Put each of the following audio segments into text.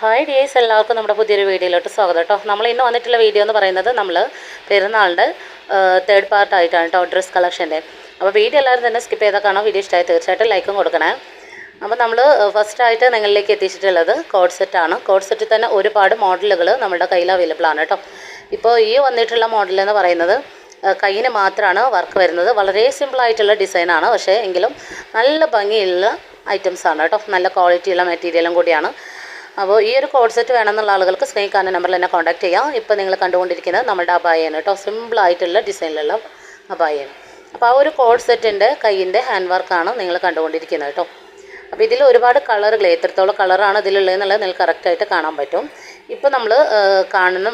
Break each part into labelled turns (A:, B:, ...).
A: Hi dears എല്ലാവർക്കും നമ്മുടെ പുതിയൊരു വീഡിയോയിലോട്ട് സ്വാഗതം കേട്ടോ നമ്മൾ ഇന്ന് വന്നിട്ടുള്ള വീഡിയോ എന്ന് പറയുന്നത് നമ്മൾ പെരുന്നാളിന്റെ തേർഡ് പാർട്ടായിട്ടാണ് കേട്ടോ ഡ്രസ് കളക്ഷന്റെ അപ്പോൾ വീഡിയോ എല്ലാവരും തന്നെ സ്കിപ്പ് ചെയ്താൽ കാണാം. വീഡിയോ ഇഷ്ടമായി തീർച്ചയായിട്ടും ലൈക്കും കൊടുക്കണേ. അപ്പോൾ നമ്മൾ ഫസ്റ്റായിട്ട് നിങ്ങളിലേക്ക് എത്തിച്ചിട്ടുള്ളത് കോഡ് സെറ്റാണ് കോഡ് സെറ്റിൽ തന്നെ ഒരുപാട് മോഡലുകൾ നമ്മുടെ കയ്യിൽ അവൈലബിൾ ആണ് കേട്ടോ ഇപ്പോൾ ഈ വന്നിട്ടുള്ള മോഡൽ എന്ന് പറയുന്നത് കയ്യിന് മാത്രമാണ് വർക്ക് വരുന്നത്. വളരെ സിമ്പിളായിട്ടുള്ള ഡിസൈനാണ് പക്ഷേ എങ്കിലും നല്ല ഭംഗിയുള്ള ഐറ്റംസ് ആണ് കേട്ടോ നല്ല ക്വാളിറ്റിയുള്ള മെറ്റീരിയലും കൂടിയാണ്. അപ്പോൾ ഈ ഒരു കോഡ് സെറ്റ് വേണമെന്നുള്ള ആളുകൾക്ക് കാണുന്ന നമ്പറിൽ എന്നെ കോൺടാക്ട് ചെയ്യാം. ഇപ്പോൾ നിങ്ങൾ കണ്ടുകൊണ്ടിരിക്കുന്നത് നമ്മുടെ അബായാണ് കേട്ടോ. സിമ്പിളായിട്ടുള്ള ഡിസൈനിലുള്ള അബായാണ് അപ്പോൾ ആ ഒരു കോഡ് സെറ്റിന്റെ കയ്യിന്റെ ഹാൻഡ് വർക്കാണ് നിങ്ങൾ കണ്ടുകൊണ്ടിരിക്കുന്നത് കേട്ടോ. അപ്പോൾ ഇതിൽ ഒരുപാട് കളറുകൾ എത്രത്തോളം കളറാണ് ഇതിലുള്ളതെന്നുള്ളത് നിങ്ങൾക്ക് കറക്റ്റായിട്ട് കാണാൻ പറ്റും. ഇപ്പോൾ നമ്മൾ കാണുന്ന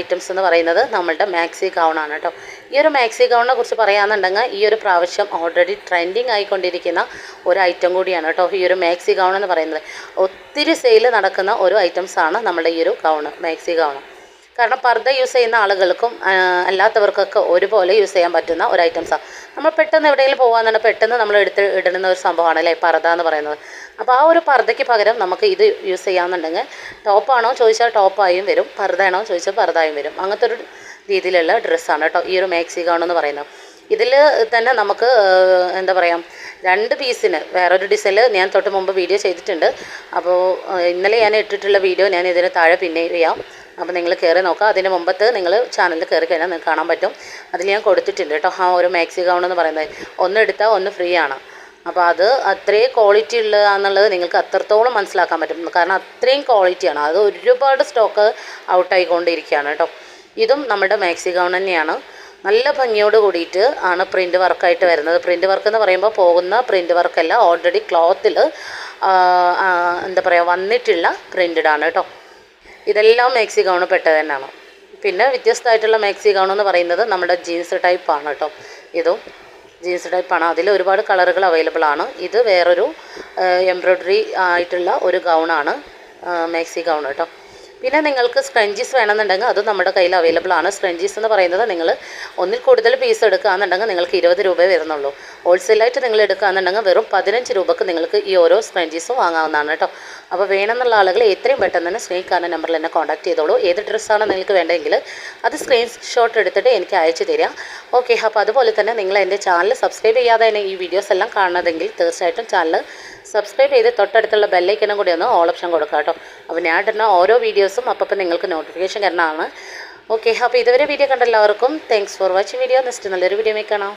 A: ഐറ്റംസ് എന്ന് പറയുന്നത് നമ്മളുടെ മാക്സി ഗൗണാണ് കേട്ടോ ഈ ഒരു മാക്സി ഗൗണിനെ കുറിച്ച് പറയുകയാണെന്നുണ്ടെങ്കിൽ ഈ ഒരു പ്രാവശ്യം ഓൾറെഡി ട്രെൻഡിങ് ആയിക്കൊണ്ടിരിക്കുന്ന ഒരു ഐറ്റം കൂടിയാണ് കേട്ടോ ഈ ഒരു മാക്സി ഗൗൺ എന്ന് പറയുന്നത്. ഒത്തിരി സെയിൽ നടക്കുന്ന ഒരു ഐറ്റംസാണ് നമ്മുടെ ഈ ഒരു ഗൗണ് മാക്സി ഗൗണ് കാരണം പർദ്ദ യൂസ് ചെയ്യുന്ന ആളുകൾക്കും അല്ലാത്തവർക്കൊക്കെ ഒരുപോലെ യൂസ് ചെയ്യാൻ പറ്റുന്ന ഒരു ഐറ്റംസാണ് നമ്മൾ പെട്ടെന്ന് എവിടെയെങ്കിലും പോകാമെന്നാണ് പെട്ടെന്ന് നമ്മൾ എടുത്ത് ഇടുന്ന ഒരു സംഭവമാണ് അല്ലേ പർദ്ദ എന്ന് പറയുന്നത്. അപ്പോൾ ആ ഒരു പർദ്ദയ്ക്ക് പകരം നമുക്ക് ഇത് യൂസ് ചെയ്യാമെന്നുണ്ടെങ്കിൽ ടോപ്പാണോ ചോദിച്ചാൽ ടോപ്പായും വരും പർദ്ദയാണോ ചോദിച്ചാൽ പർദ്ദായും വരും. അങ്ങനത്തെ ഒരു രീതിയിലുള്ള ഡ്രസ്സാണ് കേട്ടോ ഈ ഒരു മാക്സി ഗൗൺ എന്ന് പറയുന്നത്. ഇതിൽ തന്നെ നമുക്ക് എന്താ പറയുക രണ്ട് പീസിന് വേറൊരു ഡിസൈനിൽ ഞാൻ തൊട്ട് മുമ്പ് വീഡിയോ ചെയ്തിട്ടുണ്ട്. അപ്പോൾ ഇന്നലെ ഞാൻ ഇട്ടിട്ടുള്ള വീഡിയോ ഞാൻ ഇതിന് താഴെ പിന്നെ ചെയ്യാം. അപ്പോൾ നിങ്ങൾ കയറി നോക്കുക. അതിന് മുമ്പത്ത് നിങ്ങൾ ചാനലിൽ കയറി കഴിഞ്ഞാൽ നിങ്ങൾക്ക് കാണാൻ പറ്റും. അതിൽ ഞാൻ കൊടുത്തിട്ടുണ്ട് കേട്ടോ. ആ ഒരു മാക്സി ഗൗൺ എന്ന് പറയുന്നത്. ഒന്ന് എടുത്താൽ ഒന്ന് ഫ്രീ ആണ്. അപ്പോൾ അത് അത്രയും ക്വാളിറ്റി ഉള്ളതാണെന്നുള്ളത് നിങ്ങൾക്ക് അത്രത്തോളം മനസ്സിലാക്കാൻ പറ്റും. കാരണം അത്രയും ക്വാളിറ്റിയാണ് അത് ഒരുപാട് സ്റ്റോക്ക് ഔട്ടായിക്കൊണ്ടിരിക്കുകയാണ് കേട്ടോ. ഇതും നമ്മുടെ മാക്സി ഗൗൺ തന്നെയാണ്. നല്ല ഭംഗിയോട് കൂടിയിട്ട് ആണ് പ്രിന്റ് വർക്കായിട്ട് വരുന്നത്. പ്രിന്റ് വർക്ക് എന്ന് പറയുമ്പോൾ പോകുന്ന പ്രിന്റ് വർക്കല്ല ഓൾറെഡി ക്ലോത്തിൽ എന്താ പറയുക വന്നിട്ടുള്ള പ്രിന്റഡ് ആണ് കേട്ടോ. ഇതെല്ലാം മാക്സി ഗൗൺ പെട്ടത് തന്നെയാണ്. പിന്നെ വ്യത്യസ്തമായിട്ടുള്ള മാക്സി ഗൗൺ എന്ന് പറയുന്നത് നമ്മുടെ ജീൻസ് ടൈപ്പാണ് കേട്ടോ. ഇതും ജീൻസ് ടൈപ്പാണ്. അതിൽ ഒരുപാട് കളറുകൾ അവൈലബിൾ ആണ്. ഇത് വേറൊരു എംബ്രോയ്ഡറി ആയിട്ടുള്ള ഒരു ഗൗണാണ് മാക്സി ഗൗൺ കേട്ടോ. പിന്നെ നിങ്ങൾക്ക് സ്ക്രഞ്ചീസ് വേണമെന്നുണ്ടെങ്കിൽ അതും നമ്മുടെ കയ്യിൽ അവൈലബിൾ ആണ്. സ്ക്രഞ്ചീസ് എന്ന് പറയുന്നത് നിങ്ങൾ ഒന്നിൽ കൂടുതൽ പീസ് എടുക്കുകയാണെന്നുണ്ടെങ്കിൽ നിങ്ങൾക്ക് ഇരുപത് രൂപയെ വരുന്നുള്ളൂ. ഹോൾസെയിലായിട്ട് നിങ്ങൾ എടുക്കുകയാണെന്നുണ്ടെങ്കിൽ വെറും പതിനഞ്ച് രൂപക്ക് നിങ്ങൾക്ക് ഈ ഓരോ സ്ക്രഞ്ചീസും വാങ്ങാവുന്നതാണ് കേട്ടോ. അപ്പോൾ വേണമെന്നുള്ള ആളുകൾ എത്രയും പെട്ടെന്ന് തന്നെ കാണുന്ന നമ്പറിൽ എന്നെ കോൺടാക്ട് ചെയ്തോളൂ. ഏത് ഡ്രസ്സാണ് നിങ്ങൾക്ക് വേണ്ടതെങ്കിൽ അത് സ്ക്രീൻഷോട്ട് എടുത്തിട്ട് എനിക്ക് അയച്ചു തരിക. ഓക്കെ അപ്പോൾ അതുപോലെ തന്നെ നിങ്ങൾ എന്റെ ചാനൽ സബ്സ്ക്രൈബ് ചെയ്യാതെ തന്നെ ഈ വീഡിയോസ് എല്ലാം കാണുന്നതെങ്കിൽ തീർച്ചയായിട്ടും ചാനൽ സബ്സ്ക്രൈബ് ചെയ്ത് തൊട്ടടുത്തുള്ള ബെല്ലൈക്കനും കൂടി ഒന്ന് ഓൾ ഓപ്ഷൻ കൊടുക്കാം കേട്ടോ. അപ്പോൾ ഞാൻ ഇടുന്ന ഓരോ വീഡിയോസും അപ്പം നിങ്ങൾക്ക് നോട്ടിഫിക്കേഷൻ വരുന്നതാണ് ഓക്കെ അപ്പോൾ ഇതുവരെ വീഡിയോ കണ്ട എല്ലാവർക്കും thanks for watching video next നല്ലൊരു വീഡിയോ കാണാം.